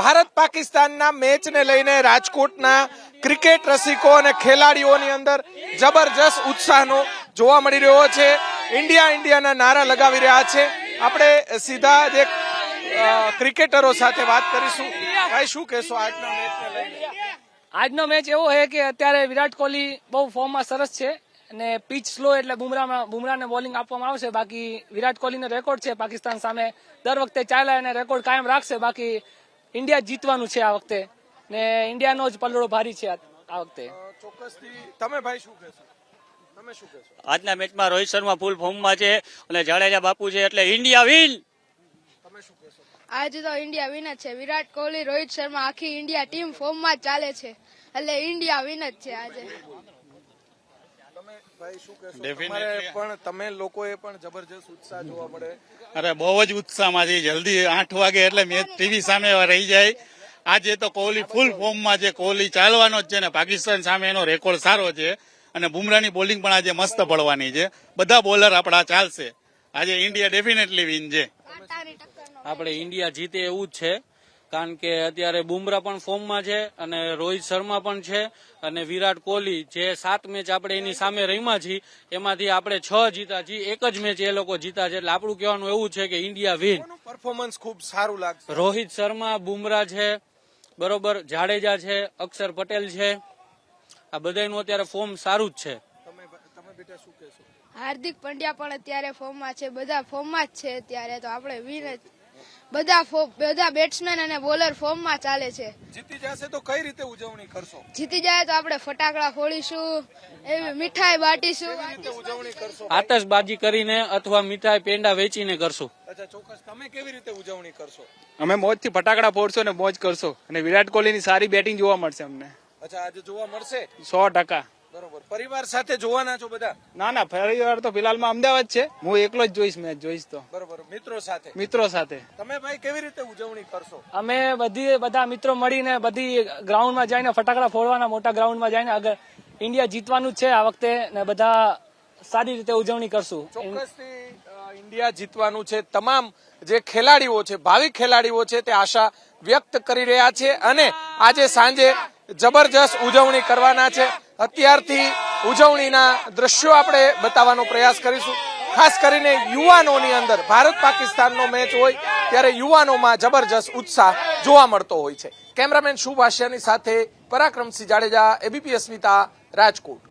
ભારત પાકિસ્તાનના મેચને લઈને રાજકોટના ક્રિકેટ રસિકો અને ખેલાડીઓની અંદર જબરજસ્ત ઉત્સાહનો જોવા મળી રહ્યો છે. ઇન્ડિયા ઇન્ડિયાના નારા લગાવી રહ્યા છે. આપણે સીધા જે ક્રિકેટરો સાથે વાત કરીશું. ભાઈ, શું કહેશો આજના મેચને આજનો મેચ એવો છે કે અત્યારે વિરાટ કોહલી બહુ ફોર્મમાં સરસ છે અને પીચ સ્લો એટલે બુમરામાં બુમરાહને બોલિંગ આપવામાં આવશે. બાકી વિરાટ કોહલીનો રેકોર્ડ છે. પાકિસ્તાન સામે દર વખતે ચાલે અને રેકોર્ડ કાયમ રાખશે. બાકી ઇન્ડિયા જીતવાનું છે આ વખતે. ને ઇન્ડિયાનો જ પલડો ભારી છે આ વખતે. ચોક્કસથી. તમે ભાઈ શું કહેશો? તમે શું કહેશો? આજના મેચમાં રોહિત શર્મા ફૂલ ફોર્મમાં છે અને જાડેજા બાપુ છે એટલે ઇન્ડિયા વિન તમે શું કહેશો? આજે તો ઇન્ડિયા વિન જ છે. વિરાટ કોહલી રોહિત શર્મા આખી ઇન્ડિયા ટીમ ફોર્મમાં ચાલે છે. એટલે ઇન્ડિયા વિન જ છે આજે. ભાઈ શું કહેશો? તમારે પણ તમે લોકોએ પણ જબરજસ્ત ઉત્સાહ જોવા મળે. અરે બહુ જ ઉત્સાહમાં છે જલ્દી આઠ વાગે એટલે મેચ ટીવી સામે રહી જાય. આજે તો કોહલી ફૂલ ફોર્મમાં છે. કોહલી ચાલવાનો જ છે ને પાકિસ્તાન સામે એનો રેકોર્ડ સારો છે. અને બુમરાની બોલિંગ પણ આજે મસ્ત પડવાની છે. બધા બોલર આપણા ચાલશે. આજે ઇન્ડિયા ડેફિનેટલી વિન છે. આપણે ઇન્ડિયા જીતે એવું જ છે. કારણ કે અત્યારે બુમરા પણ ફોર્મમાં છે અને રોહિત શર્મા પણ છે અને વિરાટ કોહલી જે સાત મેચ આપણે એની સામે રમ્યા છીએ એમાંથી આપણે છ જીતા છીએ એક જ મેચ એ લોકો જીતા છે. એટલે આપણું કહેવાનું એવું છે કે ઇન્ડિયા વિન પરફોર્મન્સ ખૂબ સારું લાગશે? રોહિત શર્મા બુમરા છે બરોબર જાડેજા છે અક્ષર પટેલ છે. આ બધાનું અત્યારે ફોર્મ સારું જ છે. તમે તમે બેટા શું કહેશો? હાર્દિક પંડ્યા પણ અત્યારે ફોર્મમાં છે બધા ફોર્મમાં જ છે અત્યારે તો આપણે વિન જ બધા ફો- બધા બેટ્સમેન અને બોલર ફોર્મમાં ચાલે છે. જીતી જશે તો કઈ રીતે ઉજવણી કરશો? જીતી જાય તો આપણે ફટાકડા ફોડીશું એવી મીઠાઈ બાટીશું. ઉજવણી કરશો? આતશબાજી કરીને અથવા મીઠાઈ પેંડા વેચીને કરશું. અચ્છા ચોક્કસ. તમે કેવી રીતે ઉજવણી કરશો? અમે મોજથી ફટાકડા ફોડશો ને મોજ કરશો. અને વિરાટ કોહલીની સારી બેટિંગ જોવા મળશે અમને. અચ્છા આજે જોવા મળશે? સો ટકા. બરોબર. પરિવાર સાથે જોવાના છો બધા? ના ના પરિવાર તો ફિલહાલમાં અમદાવાદ છે. હું એકલો જ જોઈશ મેચ જોઈશ તો. બરોબર. મિત્રો સાથે? મિત્રો સાથે. તમે ભાઈ કેવી રીતે ઉજવણી કરશો? અમે બધી બધા મિત્રો મળીને બધી ગ્રાઉન્ડમાં જઈને ફટાકડા ફોડવાના મોટા ગ્રાઉન્ડમાં જઈને આગળ ઇન્ડિયા જીતવાનું જ છે આ વખતે ને બધા સારી રીતે ઉજવણી કરશું. ચોક્કસથી ઇન્ડિયા જીતવાનું છે. તમામ જે ખેલાડીઓ છે ભાવિ ખેલાડીઓ છે તે આશા વ્યક્ત કરી રહ્યા છે અને આજે સાંજે જબરજસ્ત ઉજવણી કરવાના છે. અત્યારથી ઉજવણીના દ્રશ્યો આપણે બતાવવાનો પ્રયાસ કરીશું. ખાસ કરીને યુવાનોની અંદર, ભારત પાકિસ્તાનનો મેચ હોય ત્યારે યુવાનોમાં જબરજસ્ત ઉત્સાહ જોવા મળતો હોય છે. કેમેરામેન શુભ સાથે પરાક્રમસિંહ જાડેજા એબીપી અસ્મિતા રાજકોટ.